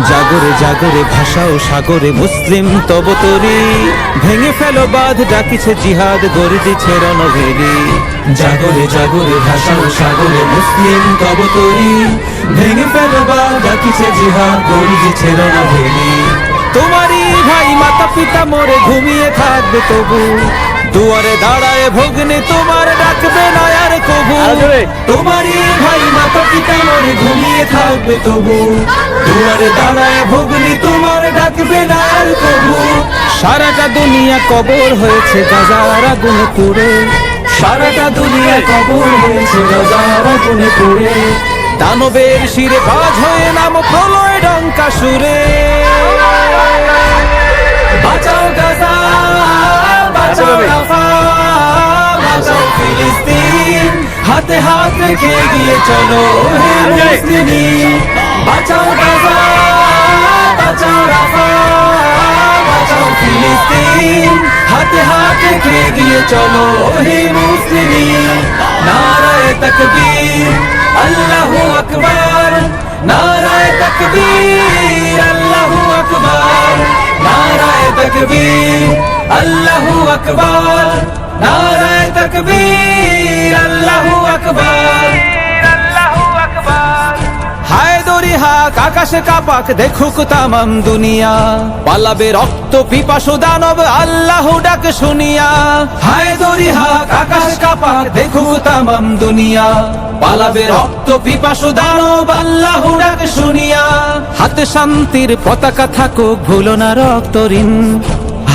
জাগরে জাগরে ভাষা ও সাগরে মুসলিম তব তরি। ভেঙে ফেলো বাঁধ ডাকিছে জিহাদ গর্জিছে রণভেরি জাগরে জাগরে ভাষা ও সাগরে মুসলিম তব তরি। ভেঙে ফেলো বাঁধ ডাকিছে জিহাদ গর্জিছে রণভেরি তোমারই ভাই মাতা পিতা মরে ঘুমিয়ে থাকবে তবু। দুয়ারে দাঁড়ায় ভগ্নে তোমার ডাকবে না আর। কবু তোমারই ভাই মাতা পিতা মরে ঘুমিয়ে থাকবে তবু। দুয়ারে দাঁড়ায় ভগ্নি তোমার ডাকবে না কবু। সারাটা দুনিয়া কবর হয়েছে গাজার আগুনে পুড়ে। সারাটা দুনিয়া কবর হয়েছে গাজার আগুনে পুড়ে। দানবের শিরে বাজ হয়ে নাম প্রলয় ডঙ্কা সুরে। হাতে হাত রেখে গিয়ে চলো হে মুসলিমিন বাঁচাও গাজা বাঁচাও রাফা বাঁচাও ফিলিস্তিন হাতে হাত রেখে গিয়ে চলো হে মুসলিমিন নারায়ে তাকবীর আল্লাহু আকবার নারায়ে তাকবীর আল্লাহু আকবার নারায়ে তাকবীর আল্লাহু আকবার, নারায়ে তাকবীর, আল্লাহু আকবার। হাক আকাশে কাপাক, দেখুক তামাম দুনিয়া। পালাবে রক্ত পিপাসু দানব, আল্লাহ ডাক শুনিয়া। হায় দরি হাক আকাশ কাপাক, দেখুক তামাম দুনিয়া। পালাবে রক্ত পিপাসু দানব, আল্লাহ ডাক শুনিয়া। হাতে শান্তির পতাকা থাকুক, ভুলো না রক্ত ঋণ।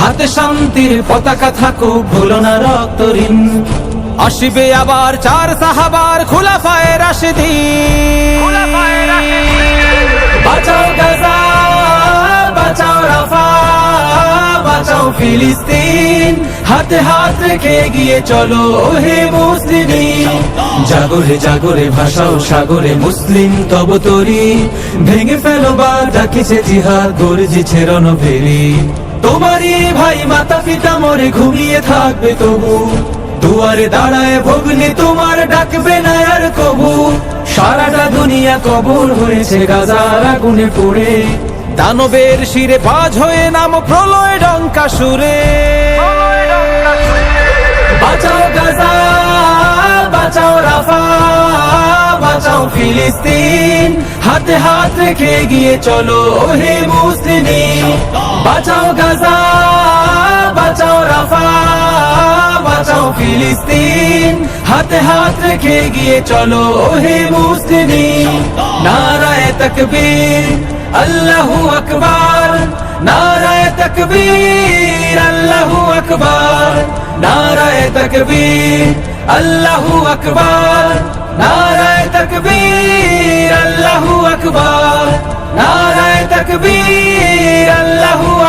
হাতে শান্তির পতাকা থাকুক, ভুলো না রক্ত ঋণ। আসিবে আবার চার সাহাবার খোলা ফায়ের আসিদি বাঁচাও গাজা, বাঁচাও রাফা, বাঁচাও ফিলিস্তিন। হাতে হাত রেখে গিয়ে চলো হে মুসলিম। জাগরে জাগরে ভাষাও সাগরে মুসলিম, তব তরি। ভেঙে ফেলো বা ডাকিছে জিহাদ, গর্জিছে রণভেরি। তোমারই ভাই মাতা পিতা মরে ঘুমিয়ে থাকবে তবু। দুয়ারে দাঁড়ায় ভগ্নি তোমার ডাকবে না আর কবু। সারাটা দুনিয়া কবর হয়েছে গাজার আগুনে পড়ে। দানবের শিরে বাজ হয়ে নাম প্রলয় ডঙ্কা সুরে বাঁচাও ফিলিস্তিন হাতে হাত রেখে গিয়ে চলো হে মুসলিম বাঁচাও গাজা বাঁচাও রাফা বাঁচাও ফিলিস্তিন হাতে হাত রেখে গিয়ে চলো হে মুসলিম নারায় তকবীর আল্লাহু আকবার নারায় তকবীর আল্লাহু আকবার নারায় তকবীর আল্লাহু আকবার নারায় তকবীর